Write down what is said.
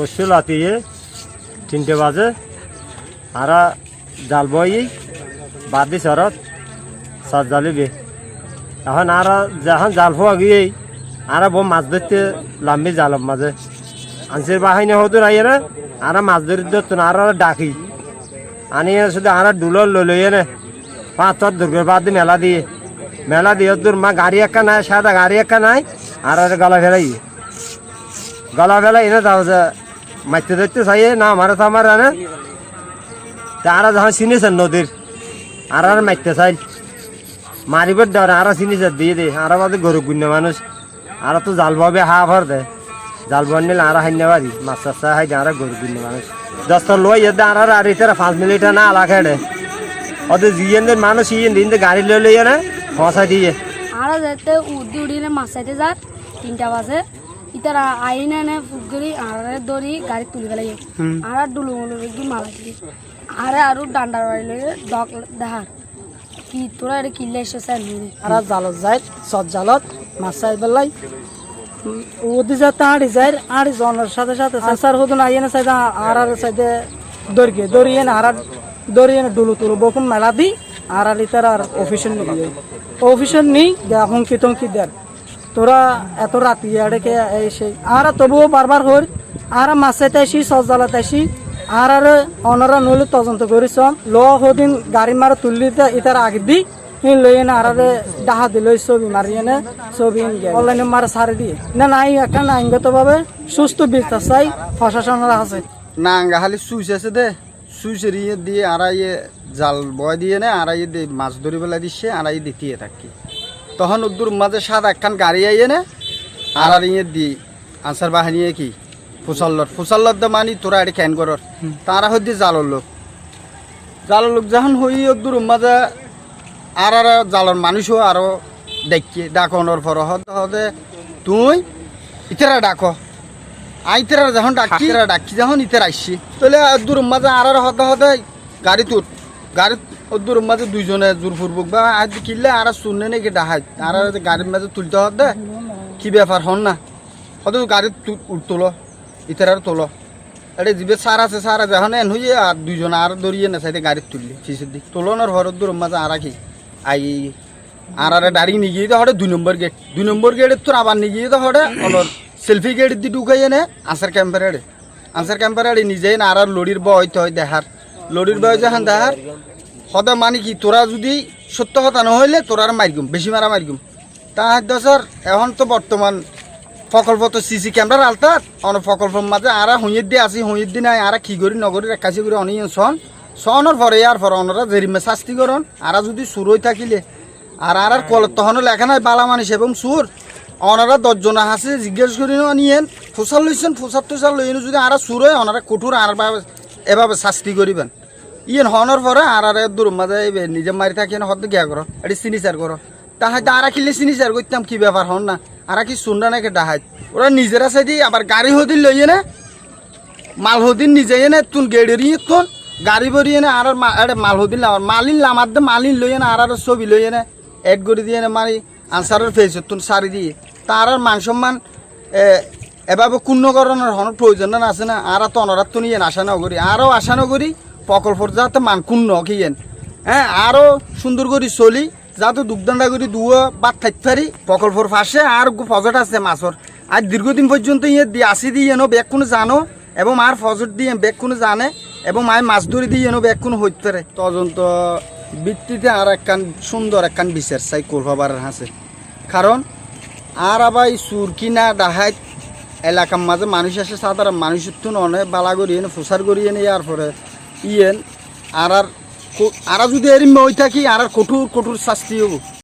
পশু লাতিয়ে তিনটে বাজে। আর জাল বই বাদি শরৎ সাত জালিবে এখন আর যখন জাল ফোয়া গিয়ে, আর বউ মাছ ধরতে লাম্বি জালব মাঝে আনসির বাহিনী হতো না ইয়ে আর মাছ ধরে ধরতো না, আর ডাকি। আনি শুধু আর ডুলর লইয়ে নে পাঁচ ছর দুর্গের বাদ মেলা দিয়ে। মেলা দিয়ে দূর মা গাড়ি একটা নাই, সাদা গাড়ি একটা নাই আর গলা ফেলাই গলা ফেলাই এনে যে মারতে ধরতে চাইয়ে, না আমার তো আমার আনে তারা যখন চিনিছেন নদীর, আর আর মারতে চাই মারিবার ডর আর চিনিছে দিয়ে দে, আর বাদে গরু গুণ্য মানুষ। আর তো জাল ভাবে হা ভর দে। জাল বন নিলে আর হাইনে পারি মাছ চাষ হাই আর গরু গুণ্য মানুষ। দশটা লই এদে আর আর ইতারা পাঁচ মিনিট না আলা খেড়ে। ওদের জিয়েনদের মানুষ ইয়েন দিন গাড়ি লই লইয়ে না ফসাই দিয়ে। আর যেতে উড়ি উড়িলে মাছ যার, তিনটা বাজে। ইতারা আইন এনে ফুকরি আর দড়ি গাড়ি তুলি গেলে আর ডুলু মুলু মালা দিলি আর আরও ডান্ডার বাড়িলে ডক দেখার কি তোরা এটা কিনলে এসে স্যার আর জালত যায় সৎ জালত মাছ চাই বেলাই ওদি যাতে আড়ি যায় আড়ি জনের সাথে সাথে সার হতো না ইয়ে চাইতে আর আর চাইতে দড়িয়ে দড়িয়ে না আর দড়িয়ে না ডুলু তুলু বকুন মেলা দি আর আর ইতার আর অফিসের নিয়ে অফিসের নি দেয়া হুমকি টমকি দেন তোরা এত রাতি আড়ে কে এই সেই আর তবুও বারবার হর আর মাছ সৎ জালাতে আসি আর আর অনরা নইলে তদন্ত করিস। ল হদিন গাড়ি মারা তুললি ইতার আগে দি হিন লই না আরারে ডাহা দিল ছবি মারি এনে, ছবি অনলাইনে মারা সারি দিয়ে। না নাই একটা আইনগত ভাবে সুস্থ বিচার চাই, প্রশাসনের আছে না খালি সুইচ আছে দে। সুইচের ইয়ে দিয়ে আড়াইয়ে জাল বয় দিয়ে নে দিয়ে মাছ ধরি বেলা দিচ্ছে আড়াইয়ে দিতে থাকি। তখন উদ্দুর মাঝে সাত একখান গাড়ি আইয়ে নে আর আর ইয়ে দি। আনসার বাহিনী কি? ফুসাল্লর ফুসাল্লর দে মানি তোরা এটি ক্যান করর? তারা হচ্ছে জালর লোক। জালর লোক যখন হই উদ্দুর মাঝে আর আর জালর মানুষও আরও দেখি ডাকনের পর হতে তুই ইতারা ডাকো। আইতেরা যখন ডাকি ডাকি যখন ইতের আইসি। তাহলে দূর মাঝে আর আর হতে হতে গাড়ি তুর। গাড়ি দূর মাঝে দুইজনে জোর ফুরবুক। বা আজ কিনলে আর শুনলে নাকি ডাহাই আর গাড়ির মাঝে তুলতে হতে কি ব্যাপার, হন না। হয়তো গাড়ি তোলো, ইতের তোলো। এটা জিবে সার আছে সার আছে। এখন এন হইয়ে আর দুইজন আর দড়িয়ে না সাইডে গাড়ি তুললি ফিসের দিক। তোলনের ঘরের দূর মাঝে আর কি আই, আর আর দাঁড়িয়ে নিয়ে গিয়ে হঠাৎ দুই নম্বর গেট। দুই নম্বর গেটের তোর আবার নিয়ে গিয়ে হঠাৎ অলর সেলফি গেট দিয়ে ঢুকাই এনে আনসার ক্যাম্পের আনসার ক্যাম্পের নিজেই না আর লড়ির বয় তো হয় দেখার লড়ির বয় যখন দেখার সদা মানে কি, তোরা যদি সত্য কথা নহইলে তোরা আর মারিগুম বেশি মারা মারিগুম তা দশর এখন তো বর্তমান প্রকল্প তো সিসি ক্যামেরার আলতাত, অন প্রকল্পের মাঝে আর হুঁয়ের দিয়ে আসি হুঁয়ের দিয়ে নাই আর কি করি নগরী রেখাছি করে অনিয়ন সন সনের পরে আর পরে অনরা জেরিমে শাস্তি করন আর যদি সুর হয়ে থাকিলে আর আর আর কল তখন লেখা নাই, বালা মানুষ এবং সুর অনারা দশজন আছে জিজ্ঞেস করি নিয়েন ফুসাল লইছেন ফুসার টুসার লইন যদি আর সুর হয় অনারা কঠোর আর এভাবে শাস্তি করিবেন ইয়েন হনর পরে আর আর দূর মাঝে নিজে মারি থাকি হতে গিয়া করো, এটি সিনিচার করো। তাহাই আর কিনলে সিনিচার করতাম কি ব্যাপার হন না? আর কি শুনরা নাকি ডাহাই ওরা নিজেরা সাইডি আবার গাড়ি হদিন লইয়ে না মাল হদিন নিজে এনে তুন গেড়েরি তুন গাড়ি ভরি এনে আর আরে মাল হদিন লামার মালিন লামার দে মালিন লই এনে আর আর ছবি লই এনে এড করে দিয়ে এনে মারি আনসারের ফেস তুন সারি দিয়ে। তার আর মান সম্মান এভাবে কুণ্যকরণের হন প্রয়োজন না আছে না? আর তো অনরাত তো নিয়ে আশা নগরী আরও আশা নগরী প্রকল্পর যাতে মানকুন কুণ্য কিয়েন হ্যাঁ আরও সুন্দর করে চলি, যাতে দুগদান্ডা করে দুয়ো বাদ থাকতে পারি প্রকল্পর পাশে। আর ফজট আছে মাছর আর দীর্ঘদিন পর্যন্ত ইয়ে দিয়ে আসি দিয়ে এনো ব্যাগ কোনো জানো, এবং আর ফজট দিয়ে ব্যাগ কোনো জানে, এবং মায়ের মাছ ধরে দিয়ে এনো ব্যাগ কোনো হইতে পারে তদন্ত ভিত্তিতে আর একখান সুন্দর একখান বিচার চাই কোলভাবার হাসে কারণ আর আবার সুর কিনা ডাহাইত এলাকার মাঝে মানুষ আসে, সাধারণ মানুষের তো অনেক বালা করি এনে প্রচার করি এনে ইয়ার পরে ইয়েন আর আর আর যদি এরম হয়ে থাকি আর কঠোর কঠোর শাস্তি হব।